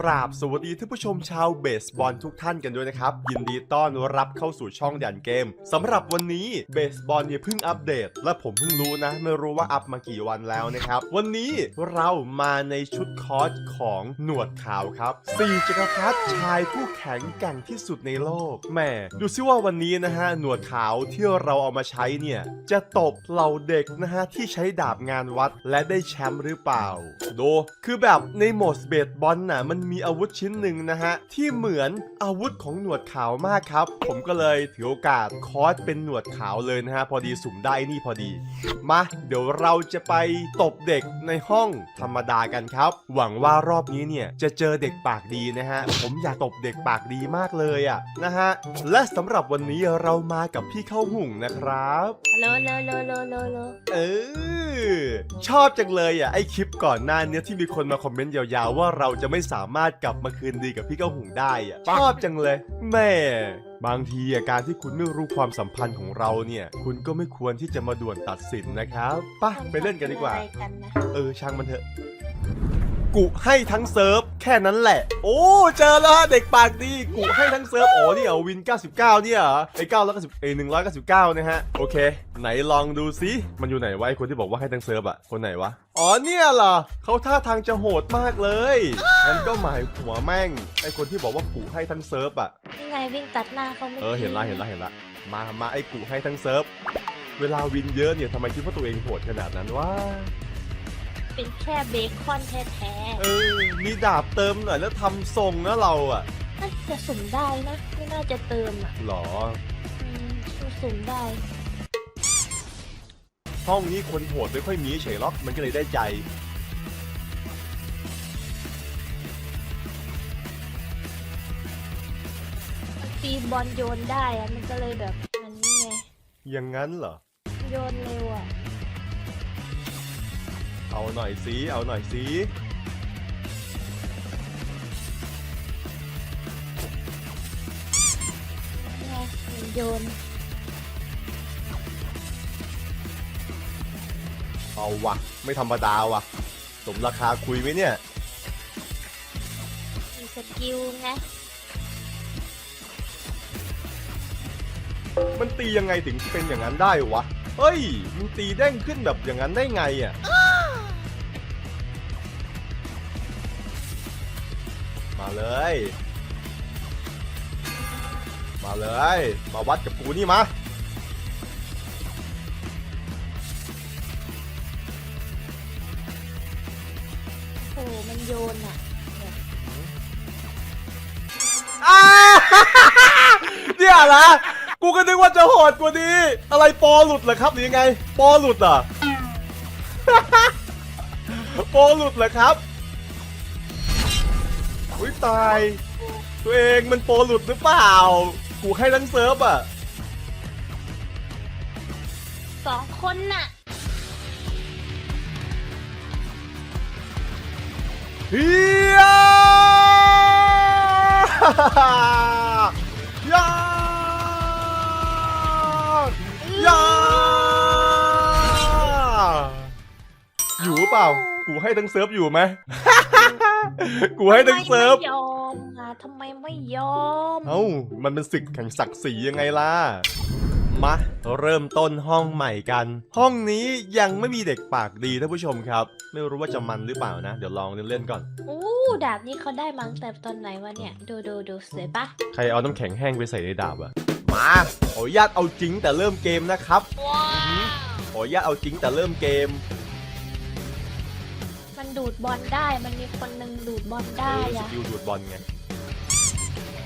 กราบสวัสดีท่านผู้ชมชาวเบสบอลทุกท่านกันด้วยนะครับ ยินดีต้อนรับเข้าสู่ช่องด่านเกมสำหรับวันนี้เบสบอลเนี่ยเพิ่งอัปเดต และผมเพิ่งรู้นะ ไม่รู้ว่าอัปมากี่วันแล้วนะครับ วันนี้เรามาในชุดคอสของหนวดขาวครับสี่จักรพรรดิชายผู้แข็งแกร่งที่สุดในโลกแหม่ดูซิว่าวันนี้นะฮะหนวดขาวที่เราเอามาใช้เนี่ยจะตบเหล่าเด็กนะฮะที่ใช้ดาบงานวัดและได้แชมป์หรือเปล่า ดูคือแบบในโหมดเบสบอลน่ะมันมีอาวุธชิ้นหนึ่งนะฮะ ที่เหมือนอาวุธของหนวดขาวมากครับ ผมก็เลยถือโอกาสคอสเป็นหนวดขาวเลยนะฮะ พอดีสุ่มได้นี่พอดี มา เดี๋ยวเราจะไปตบเด็กในห้องธรรมดากันครับ หวังว่ารอบนี้เนี่ยจะเจอเด็กปากดีนะฮะ ผมอยากตบเด็กปากดีมากเลยอะนะฮะ และสำหรับวันนี้เรามากับพี่เข้าหุ่งนะครับโลโลโลโลโลโลเออชอบจังเลยอะไอคลิปก่อนหน้าเนี้ยที่มีคนมาคอมเมนต์ยาวๆว่าเราจะไม่สามารถกลับมาคืนดีกับพี่เก้าหุงได้อะชอบจังเลย แม่ บางทีอะการที่คุณไม่รู้ความสัมพันธ์ของเราเนี่ย คุณก็ไม่ควรที่จะมาด่วนตัดสินนะครับไปะไปเล่นกันดีกว่าอะไรกันนะเออช่างมันเถอะ กุให้ทั้งเซิร์ฟ แค่นั้นแหละ โอ้เจอแล้วฮะเด็กปากดีกุให้ทั้งเซิร์ฟโอ้นี่เหรอวิน 99 เนี่ยเหรอไอ้9แล้วก็10เอ้199 นะฮะ โอเค ไหนลองดูซิ มันอยู่ไหนวะไอ้คนที่บอกว่าให้ทั้งเซิร์ฟอะคนไหนวะ อ๋อเนี่ยเหรอเขาท่าทางจะโหดมากเลยงั้นก็หมายหัวแม่งไอ้คนที่บอกว่ากุให้ทั้งเซิร์ฟอะนี่ไงวิ่งตัดหน้าเขาไม่เออเห็นละเห็นละเห็นละมามาไอ้กุให้ทั้งเซิร์ฟเวลาวินเยอะเนี่ยทำไมคิดว่าตัวเองโหดขนาดนั้นวะ เป็นแค่เบคอนแท้เออ มีดาบเติมหน่อยแล้วทำทรงนะเราอะๆน่าจะสุ่มได้นะ ไม่น่าจะเติมอะหรอ อืมสุ่มได้ ห้องนี้คนโหดไม่ค่อยมีเฉยหรอกมันก็เลยได้ใจ ตีบอลโยนได้อะมันก็เลยแบบมันนี่ไงอย่างนั้นเหรอ โยนเร็วอะ เอาหน่อยสิเอาหน่อยสินี่ไงมันโยนเอาวะไม่ธรรมดาว่ะสมราคาคุยไหมเนี่ย มีสกิลไง มันตียังไงถึงเป็นอย่างนั้นได้วะ เฮ้ย มันตีเด้งขึ้นแบบอย่างนั้นได้ไงอะ มาเลย มาเลย มาวัดกับกูนี่มาโอ้มันโยนอะอ้าเนี่ยนะกูก็นึกว่าจะโหดกว่านี้ อะไรปอหลุดเหรอครับหรือยังไง ปอหลุดเหรอะ ปอหลุดเหรอครับ อุ้ยตาย ตัวเองมันโปรหลุดหรือเปล่า กูให้ทั้งเซิร์ฟอะ สองคนน่ะ เฮียยายาอยู่เปล่า กูให้ทั้งเซิร์ฟอยู่ไหม กูให้ทั้งเซิร์ฟ ทำไมไม่ยอมอะทำไมไม่ยอม เอ้า มันเป็นศึกแข่งศักดิ์ศรียังไงล่ะ มา เริ่มต้นห้องใหม่กัน ห้องนี้ยังไม่มีเด็กปากดีท่านผู้ชมครับ ไม่รู้ว่าจะมันหรือเปล่านะ เดี๋ยวลองเล่นๆก่อน อู้ดาบนี้เขาได้มาตั้งแต่ตอนไหนวะเนี่ย ดูดูดูสวยปะใครเอาน้ำแข็งแห้งไปใส่ในดาบอะมา ขออนุญาตเอาจริงแต่เริ่มเกมนะครับ ว้าขออนุญาตเอาจริงแต่เริ่มเกมมัน ดูดบอลได้ มันมีคนหนึ่งดูดบอลได้เออสอะกิลดูดบอลไง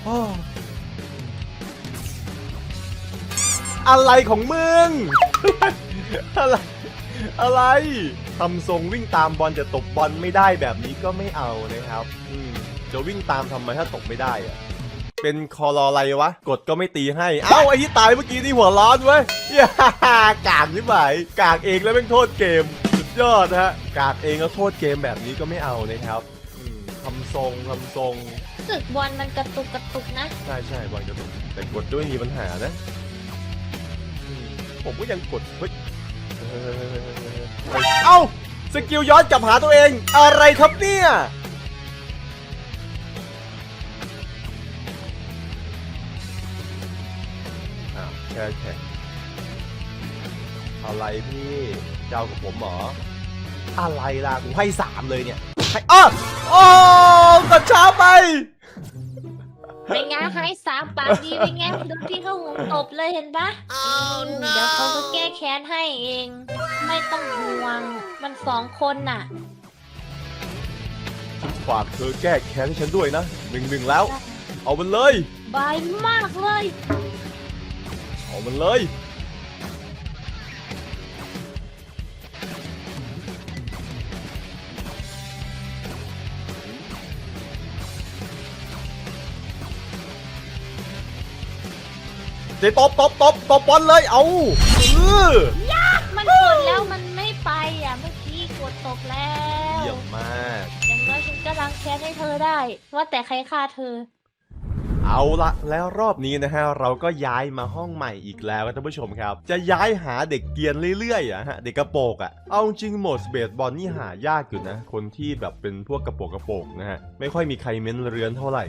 อ้ออะไรของมึง อะไร อะไรทำทรงวิ่งตามบอลจะตบบอลไม่ได้แบบนี้ก็ไม่เอานะครับอืมจะวิ่งตามทำไมถ้าตบไม่ได้อะเป็นคอรออะไรวะ กดก็ไม่ตีให้ เอ้าไอ้ที่ตายเมื่อกี้นี่หัวร้อนเว้ยย่ากากนี่หมายกากเองแล้วเป็นโทษเกมสุด ยอดนะฮะกาดเองก็โทษเกมแบบนี้ก็ไม่เอานะครับอืทำทรงทำทรงสึกบอลมันกระตุกกระตุกนะ ใช่ใช่บอลกระตุกแต่กดด้วยมีปัญหานะผมก็ยังกดเฮ้ยเอ้าสกิลย้อนกลับหาตัวเอง อะไรครับเนี่ยอ้แค่แข่ อะไรพี่เจ้ากับผมเหรอ อะไรล่ะกูให้สามเลยเนี่ยให้อ้อโอ้กดช้าไป เป็นไงให้สามปากดีเป็นไงโดนพี่เขาหุงตบเลยเห็นปะมเดี๋ยวเขาก็แก้แค้นให้เอง ไม่ต้องห่วง มันสองคนน่ะฝากเธอแก้แค้นให้ฉันด้วยนะหนึ่งหนึ่งแล้ว เอามันเลย บายมากเลย เอามันเลย จตบตบตบตบบอลเลยเอาเออมันกดแล้วมันไม่ไปอะเมื่อกี้กดตกแล้วเยี่ยมมาก อย่างน้อยฉันก็ล้างแค้นให้เธอได้ ว่าแต่ใครฆ่าเธอ เอาละแล้วรอบนี้นะฮะเราก็ย้ายมาห้องใหม่อีกแล้วครับท่านผู้ชมครับ จะย้ายหาเด็กเกรียนเรื่อยๆอะฮะเด็กกระโปกอะเอาจริงโหมดสเบสบอลนี่หายากอยู่นะ คนที่แบบเป็นพวกกระโปกกระโปกนะฮะไม่ค่อยมีใครเม้นเรือนเท่าไหร่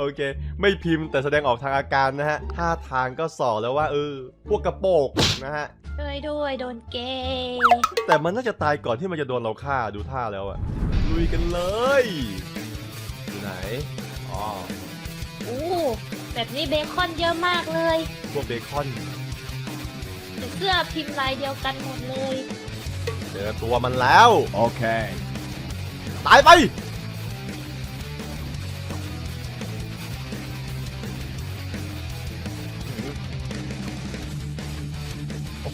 โอเค ไม่พิมพ์แต่แสดงออกทางอาการนะฮะท่าทางก็สอแล้วว่าเออพวกกระโปกนะฮะช่วยด้วยโดนเกย์แต่มันน่าจะตายก่อนที่มันจะโดนเราฆ่าดูท่าแล้วอะลุยกันเลยอยู่ไหนอ๋ออู้แบบนี้เบคอนเยอะมากเลยพวกเบคอนแต่เสื้อพิมพ์ลายเดียวกันหมดเลยเจอตัวมันแล้ว Okay. ตายไป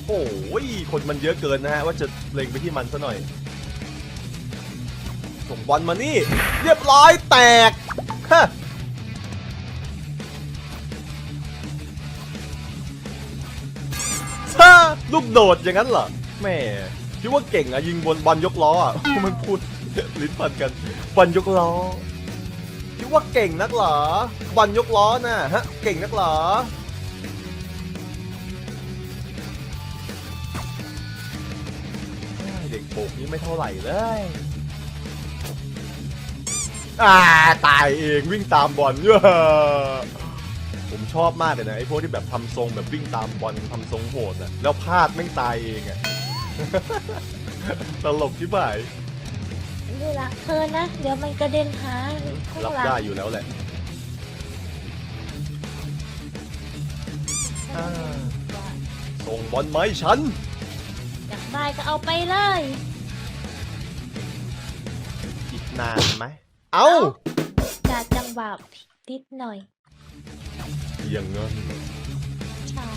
โอ้โหคนมันเยอะเกินนะฮะว่าจะเล็งไปที่มันซะหน่อย ส่งบอลมานี่ เรียบร้อยแตกฮะลูกโดดอย่างนั้นเหรอแม่คิดว่าเก่งอะยิงบนบอลยกล้ออะมันพูดลิ้นพันกันบอลยกล้อคิดว่าเก่งนักเหรอบอลยกล้อน่ะฮะเก่งนักเหรอ โปกนี่ไม่เท่าไหร่เลยอ่าตายเองวิ่งตามบอลเย้อผมชอบมากเลยนะไอ้พวกที่แบบทำทรงแบบวิ่งตามบอลทำทรงโหดอะแล้วพลาดแม่งตายเองอะตลกที่บ่ายดูละเธอนะ เดี๋ยวมันกระเด็นหาข้างรับหลังได้อยู่แล้วแหละอ่าส่งบอลไหมาให้ฉันอยาก ได้ก็เอาไปเลย อีกนานไหม เอ้า จากจังหวะผิดนิดหน่อย อย่างงั้นใช่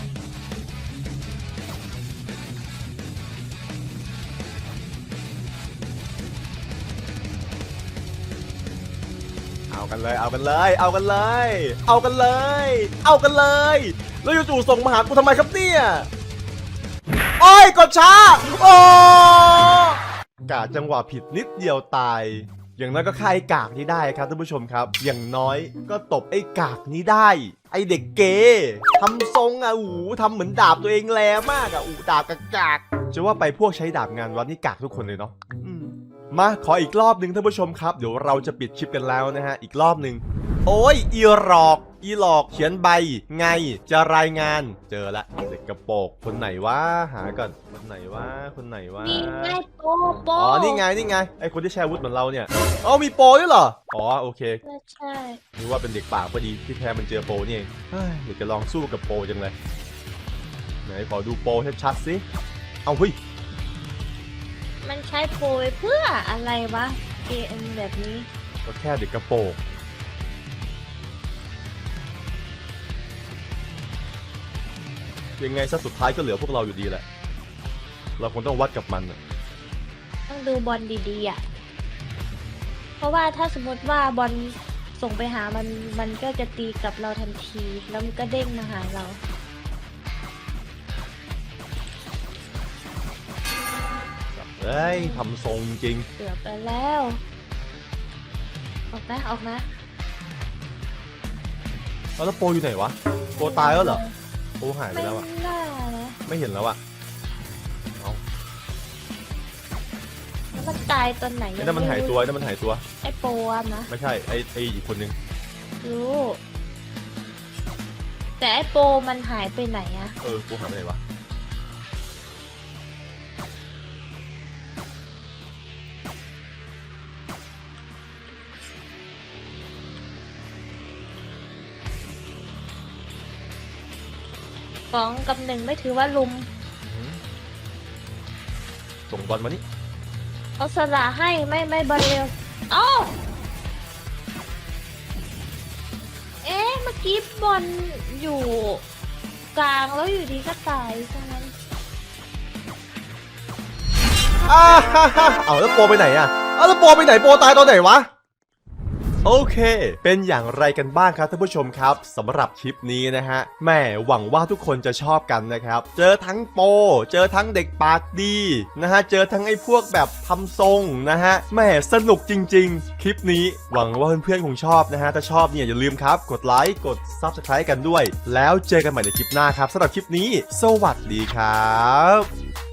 เอากันเลย เอากันเลย เอากันเลย เอากันเลย เอากันเลย แล้วจู่ๆส่งมาหากูทำไมครับเนี่ย โอ้ยกดช้า โอ้กาจังหวะผิดนิดเดียวตาย อย่างน้อยก็ฆ่าไอ้กากนี้ได้ครับท่านผู้ชมครับ อย่างน้อยก็ตบไอ้กากนี้ได้ ไอ้เด็กเกย์ทำทรงอะอูทำเหมือนดาบตัวเองแรงมากอะอูดาบกากากจะว่าไปพวกใช้ดาบงานวัดนี่กากทุกคนเลยเนาะมาขออีกรอบหนึ่งท่านผู้ชมครับ เดี๋ยวเราจะปิดคลิปกันแล้วนะฮะ อีกรอบหนึ่งโอ้ยอีหลอก อีหลอกเขียนใบ ไง จะรายงาน เจอละเด็กกระโปรงคนไหนวะหาก่อนคนไหนวะคนไหนวะนี่ไงโปโปอ๋อนี่ไงนี่ไงไอคนที่แชร์อาวุธเหมือนเราเนี่ยอ๋อมีโปรด้วยเหรออ๋อโอเคใช่นึกว่าเป็นเด็กป่าพอดีที่แท้มันเจอโปรนี่เองเฮ้ยอยากจะลองสู้กับโปรจังเลยไหนขอดูโปรชัดๆสิเอาเฮ้ยมันใช้โปรไว้เพื่ออะไรวะเกมแบบนี้ก็แค่เด็กกระโปรง ยังไงซะสุดท้ายก็เหลือพวกเราอยู่ดีแหละ เราคงต้องวัดกับมันอะต้องดูบอลดีๆอะ เพราะว่าถ้าสมมติว่าบอลส่งไปหามัน มันก็จะตีกลับเราทันที แล้วมันก็เด้งมาหาเราเฮ้ยทำทรงจริง เกือบไปแล้ว ออกนะ ออกนะเอาแล้วโปรอยู่ไหนวะ โปรตายแล้วเหรอ โปรหายไปไม่แล้วอะน่านะไม่เห็นแล้วอะแล้วมันตายตอนไหนไอ้นั่นมันหายตัวไอ้นั่นมันหายตัว ไอ้โปอะนะ ไม่ใช่ไอ้ไอ้อีกคนนึงรู้ แต่ไอ้โปมันหายไปไหนอะเออกูหาไปไหนวะ สองกับหนึ่งไม่ถือว่าลุม อืมส่งบอลมานี่เอาสละให้ไม่ไม่บอลเร็วเอ้าเอ๊ะเมื่อกี้บอลอยู่กลางแล้วอยู่ดีก็ตายซะงั้นอ้าฮ่าฮ่าเอาแล้วโปรไปไหนอะเอาแล้วโปรไปไหนโปรตายตอนไหนวะ โอเค เป็นอย่างไรกันบ้างครับท่านผู้ชมครับสำหรับคลิปนี้นะฮะแหม่หวังว่าทุกคนจะชอบกันนะครับ เจอทั้งโป เจอทั้งเด็กปากดีนะฮะ เจอทั้งไอ้พวกแบบทำทรงนะฮะแหม่สนุกจริง ๆ คลิปนี้หวังว่าเพื่อนๆคงชอบนะฮะ ถ้าชอบเนี่ยอย่าลืมครับ กดไลค์ กด Subscribe กันด้วย แล้วเจอกันใหม่ในคลิปหน้าครับสำหรับคลิปนี้ สวัสดีครับ